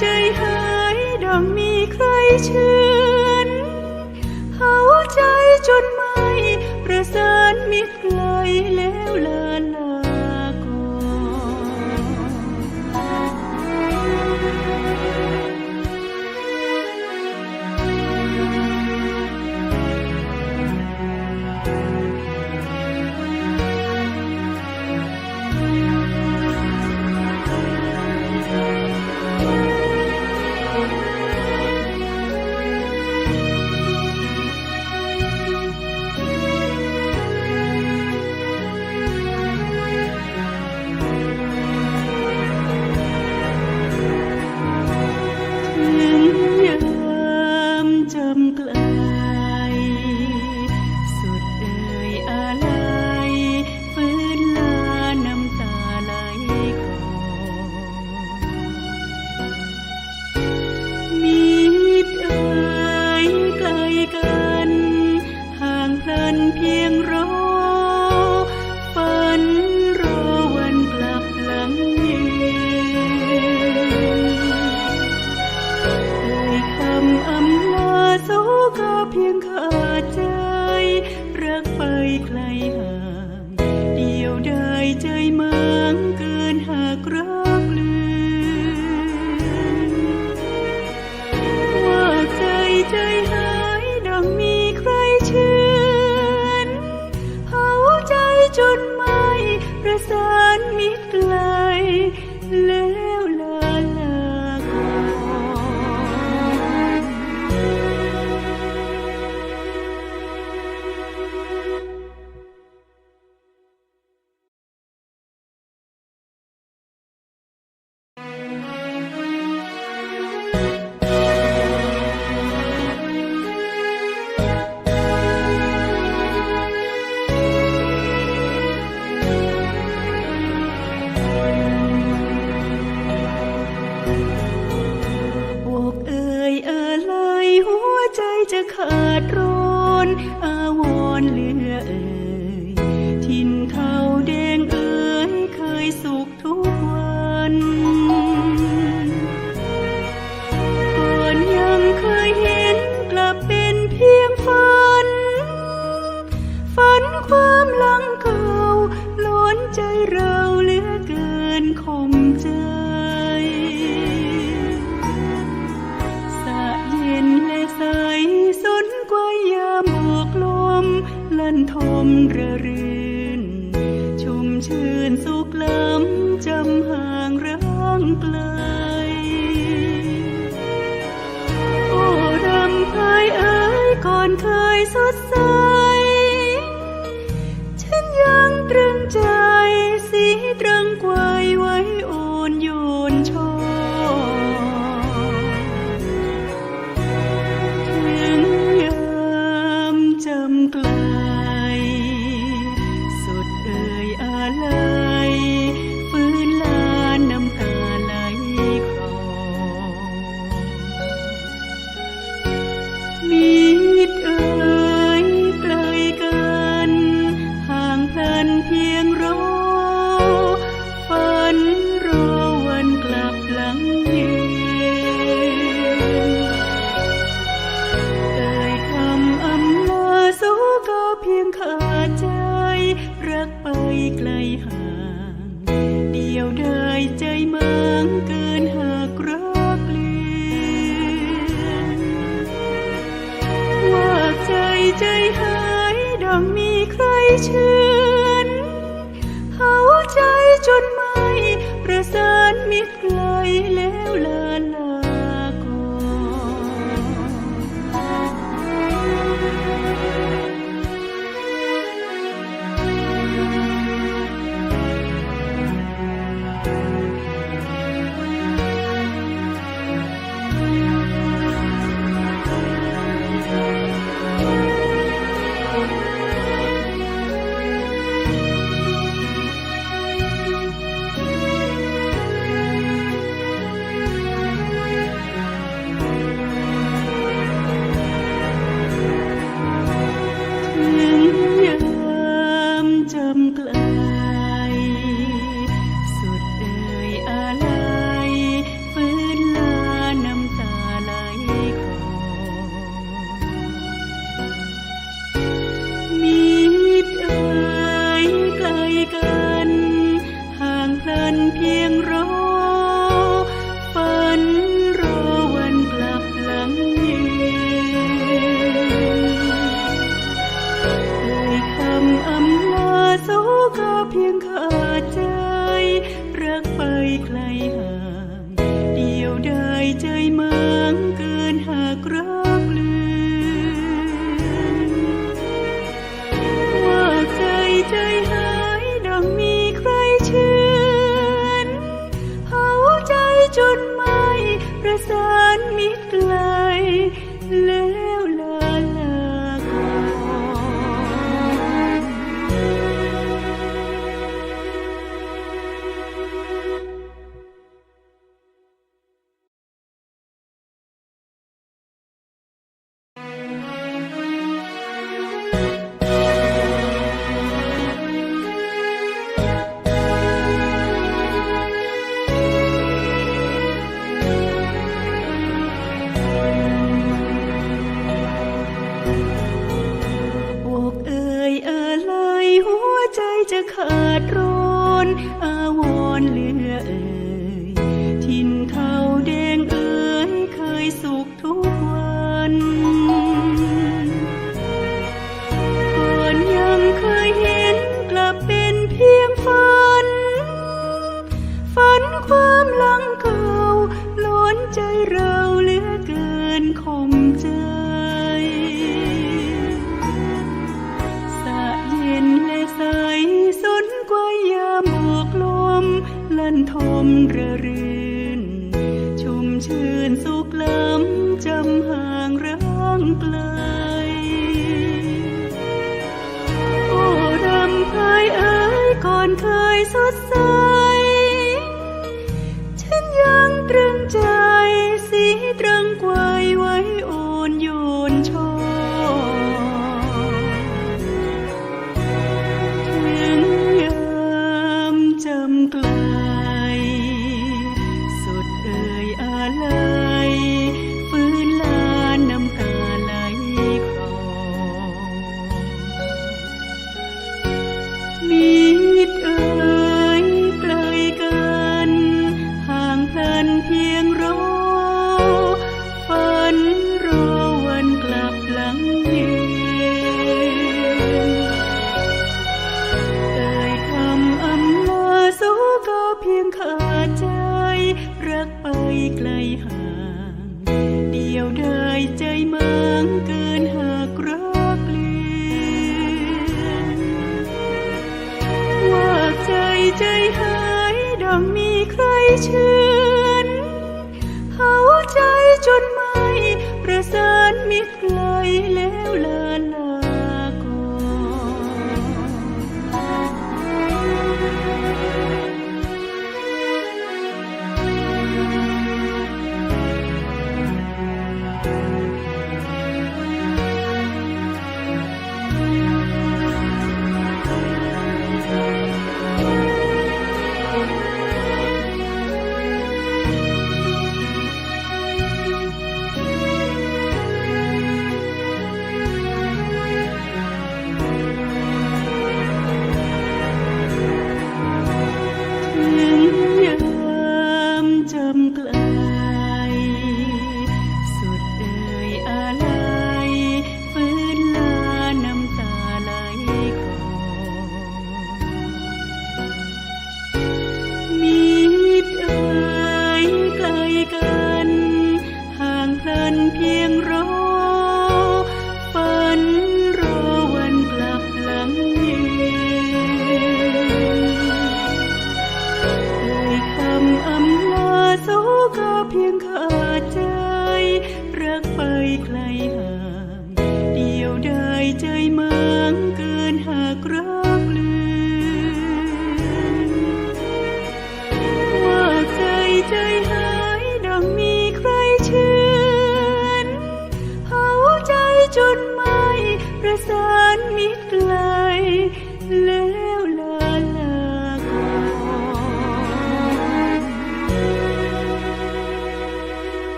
ใจหายดังมีใครชื่นเฮาใจจนไม่ประสานมิตรไกลแล้วลาน ไกล โอ้รำไพเอ้ยก่อนเคยสดใส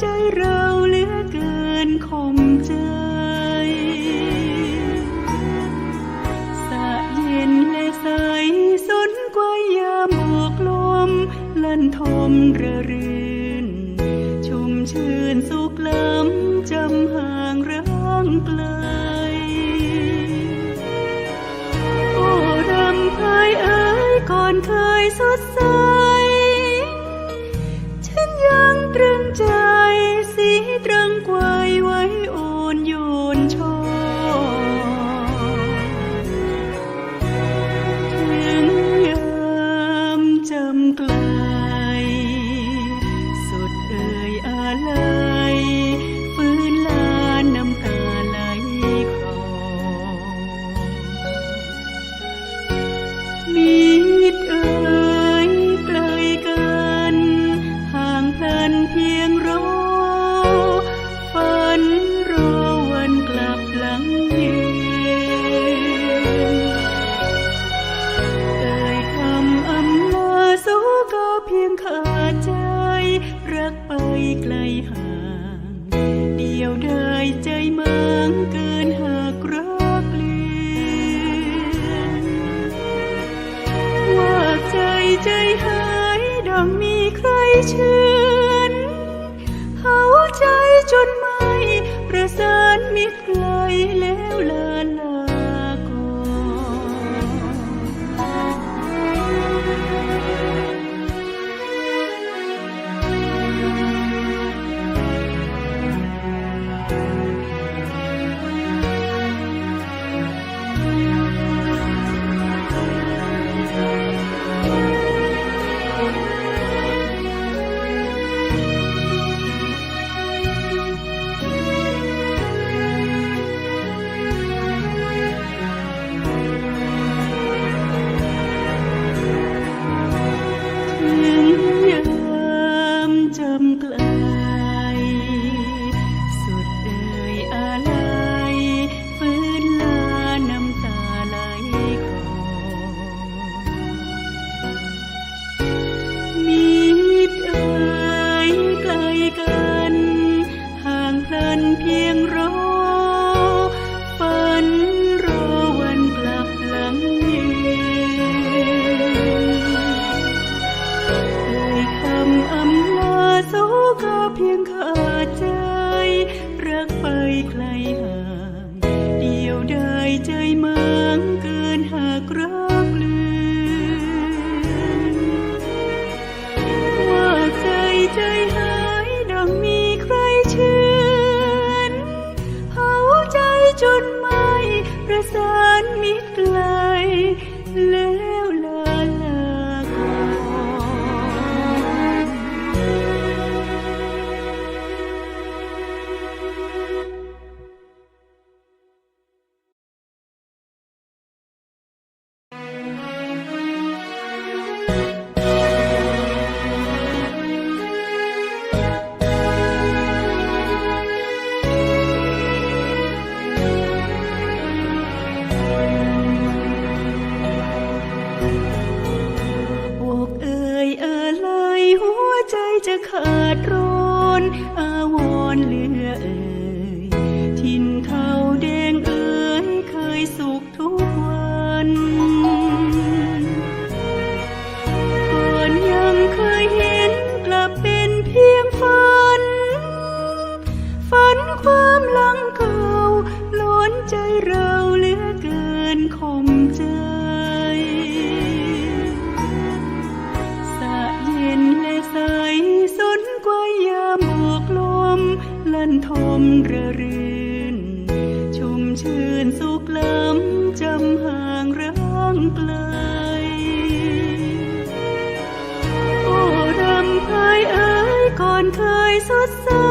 ใจเราเหลือเกินคมใจสะเย็นและใสสนกว่ายามโบกลม ลั่นทมระอังมีใครชื่นเขาใจจนไม่ประสานมิตรไกลแล้วลาน ก่อนเคยสดใส